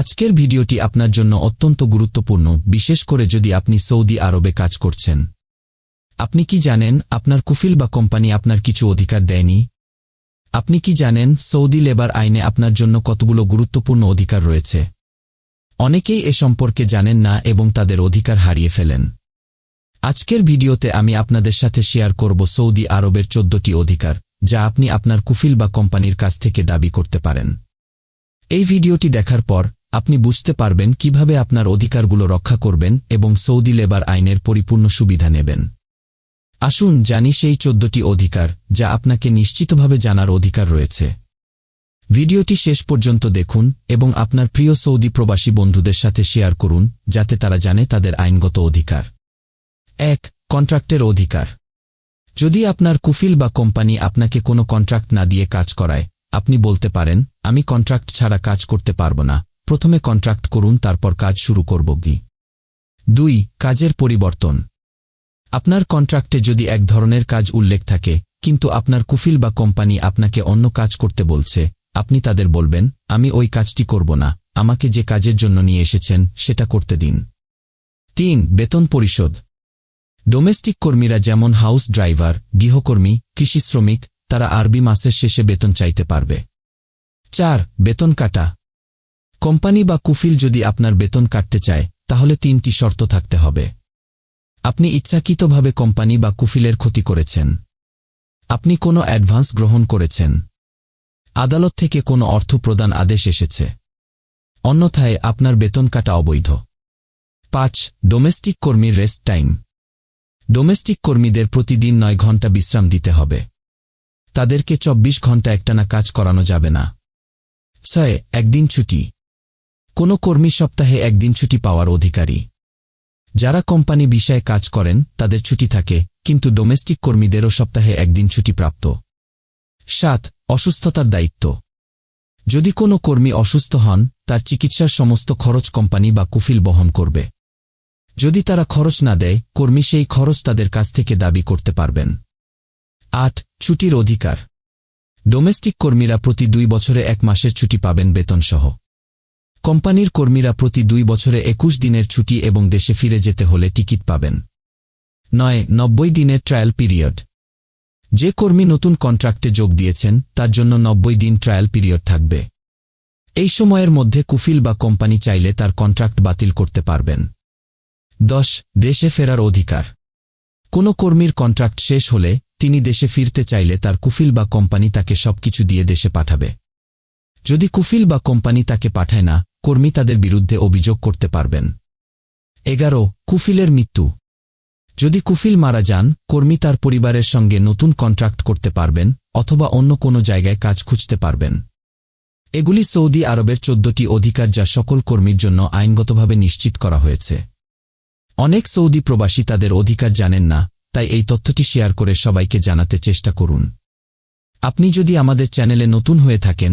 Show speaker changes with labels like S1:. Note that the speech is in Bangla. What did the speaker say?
S1: আজকের ভিডিওটি আপনার জন্য অত্যন্ত গুরুত্বপূর্ণ, বিশেষ করে যদি আপনি সৌদি আরবে কাজ করছেন। আপনি কি জানেন আপনার কুফিল বা কোম্পানি আপনার কিছু অধিকার দেয়নি? আপনি কি জানেন সৌদি লেবার আইনে আপনার জন্য কতগুলো গুরুত্বপূর্ণ অধিকার রয়েছে? অনেকেই এ সম্পর্কে জানেন না এবং তাদের অধিকার হারিয়ে ফেলেন। আজকের ভিডিওতে আমি আপনাদের সাথে শেয়ার করব সৌদি আরবের চোদ্দটি অধিকার, যা আপনি আপনার কুফিল বা কোম্পানির কাছ থেকে দাবি করতে পারেন। এই ভিডিওটি দেখার পর আপনি বুঝতে পারবেন কীভাবে আপনার অধিকারগুলো রক্ষা করবেন এবং সৌদি লেবার আইনের পরিপূর্ণ সুবিধা নেবেন। আসুন জানি সেই চোদ্দটি অধিকার যা আপনাকে নিশ্চিতভাবে জানার অধিকার রয়েছে। ভিডিওটি শেষ পর্যন্ত দেখুন এবং আপনার প্রিয় সৌদি প্রবাসী বন্ধুদের সাথে শেয়ার করুন যাতে তারা জানে তাদের আইনগত অধিকার। এক, কন্ট্রাক্টের অধিকার। যদি আপনার কুফিল বা কোম্পানি আপনাকে কোনো কন্ট্রাক্ট না দিয়ে কাজ করায়, আপনি বলতে পারেন, আমি কন্ট্রাক্ট ছাড়া কাজ করতে পারব না। প্রথমে কন্ট্রাক্ট করুন, তারপর কাজ শুরু করব কি দুই, কাজের পরিবর্তন। আপনার কন্ট্রাক্টে যদি এক ধরনের কাজ উল্লেখ থাকে, কিন্তু আপনার কুফিল বা কোম্পানি আপনাকে অন্য কাজ করতে বলছে, আপনি তাদের বলবেন, আমি ওই কাজটি করব না, আমাকে যে কাজের জন্য নিয়ে এসেছেন, সেটা করতে দিন। তিন, বেতন পরিশোধ। ডোমেস্টিক কর্মীরা যেমন হাউস ড্রাইভার, গৃহকর্মী, কৃষি শ্রমিক, তারা আরবি মাসের শেষে বেতন চাইতে পারবে। চার, বেতন কাটা। কোম্পানি বা কুফিল যদি আপনার বেতন কাটতে চায়, তাহলে তিনটি শর্ত থাকতে হবে। আপনি ইচ্ছাকৃতভাবে কোম্পানি বা কুফিলের ক্ষতি করেছেন। আপনি কোনো অ্যাডভান্স গ্রহণ করেছেন। আদালত থেকে কোনো অর্থ প্রদান আদেশ এসেছে। অন্যথায় আপনার বেতন কাটা অবৈধ। পাঁচ, ডোমেস্টিক কর্মীর রেস্ট টাইম। ডোমেস্টিক কর্মীদের প্রতিদিন নয় ঘণ্টা বিশ্রাম দিতে হবে। তাদেরকে চব্বিশ ঘণ্টা একটানা কাজ করানো যাবে না। ছয়, একদিন ছুটি। কোনো কর্মী সপ্তাহে একদিন ছুটি পাওয়ার অধিকারী। যারা কোম্পানি বিষয়ে কাজ করেন, তাদের ছুটি থাকে, কিন্তু ডোমেস্টিক কর্মীদেরও সপ্তাহে একদিন ছুটি প্রাপ্ত। সাত, অসুস্থতার দায়িত্ব। যদি কোনো কর্মী অসুস্থ হন, তার চিকিৎসার সমস্ত খরচ কোম্পানি বা কুফিল বহন করবে। যদি তারা খরচ না দেয়, কর্মী সেই খরচ তাদের কাছ থেকে দাবি করতে পারবেন। আট, ছুটির অধিকার। ডোমেস্টিক কর্মীরা প্রতি দুই বছরে এক মাসের ছুটি পাবেন বেতনসহ। কোম্পানির কর্মীরা প্রতি দুই বছরে একুশ দিনের ছুটি এবং দেশে ফিরে যেতে হলে টিকিট পাবেন। নয়, নব্বই দিনের ট্রায়াল পিরিয়ড। যে কর্মী নতুন কন্ট্রাক্টে যোগ দিয়েছেন, তার জন্য নব্বই দিন ট্রায়াল পিরিয়ড থাকবে। এই সময়ের মধ্যে কুফিল বা কোম্পানি চাইলে তার কন্ট্রাক্ট বাতিল করতে পারবেন। দশ, দেশে ফেরার অধিকার। কোনো কর্মীর কন্ট্রাক্ট শেষ হলে তিনি দেশে ফিরতে চাইলে তার কুফিল বা কোম্পানি তাকে সবকিছু দিয়ে দেশে পাঠাবে। যদি কুফিল বা কোম্পানি তাকে পাঠায় না কর্মী তাদের বিরুদ্ধে অভিযোগ করতে পারবেন। এগারো, কুফিলের মৃত্যু। যদি কুফিল মারা যান, কর্মী তার পরিবারের সঙ্গে নতুন কন্ট্রাক্ট করতে পারবেন অথবা অন্য কোনো জায়গায় কাজ খুঁজতে পারবেন। এগুলি সৌদি আরবের চোদ্দটি অধিকার যা সকল কর্মীর জন্য আইনগতভাবে নিশ্চিত করা হয়েছে। অনেক সৌদি প্রবাসী তাদের অধিকার জানেন না, তাই এই তথ্যটি শেয়ার করে সবাইকে জানাতে চেষ্টা করুন। আপনি যদি আমাদের চ্যানেলে নতুন হয়ে থাকেন